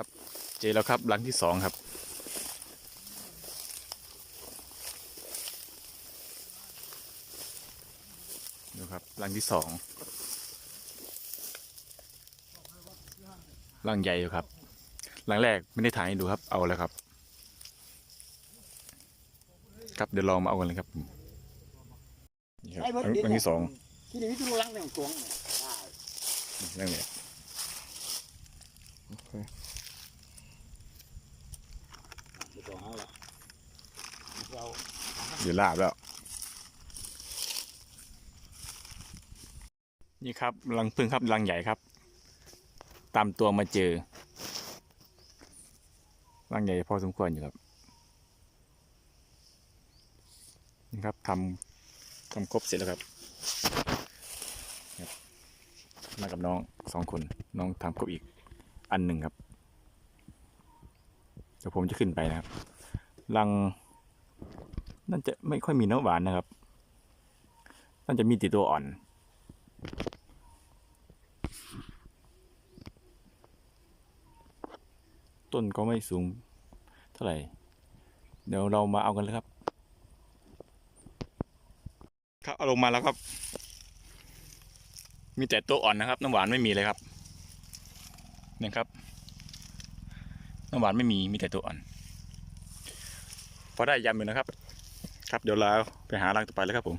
ครับ เจอแล้วครับหลังที่สองครับ ดูครับหลังที่สองหลังใหญ่อยู่ครับ หลังแรกไม่ได้ถ่ายให้ดูครับเอาแล้วครับ ครับเดี๋ยวลองมาเอากันเลยครับนี่ครับหลังหลังที่สองที่นี่ที่รู้ลังหนึ่งกวงได้นั่งเนี่ยเดี๋ยว เอาละเราเดี๋ยวลาบแล้ว นี่ครับรังพึ่งครับรังใหญ่ครับ ตามตัวมาเจอรังใหญ่พอสมควรอยู่ครับ นี่ครับทำทำครบเสร็จแล้วครับครับมากับน้องสองคนน้องทำครบอีกอันหนึ่งครับเดี๋ยวผมจะขึ้นไปนะครับ รังน่าจะไม่ค่อยมีน้ำหวานนะครับน่าจะมีแติตัวอ่อน ต้นก็ไม่สูงเท่าไหร่ เดี๋ยวเรามาเอากันเลยครับ ครับเอาลงมาแล้วครับ มีแต่ตัวอ่อนนะครับ น้ำหวานไม่มีเลยครับนี่ครับน้ำหวานไม่มีมีแต่ตัวอ่อน พอได้ยำอยู่นะครับ ครับเดี๋ยวเราไปหารังต่อไปแล้วครับผม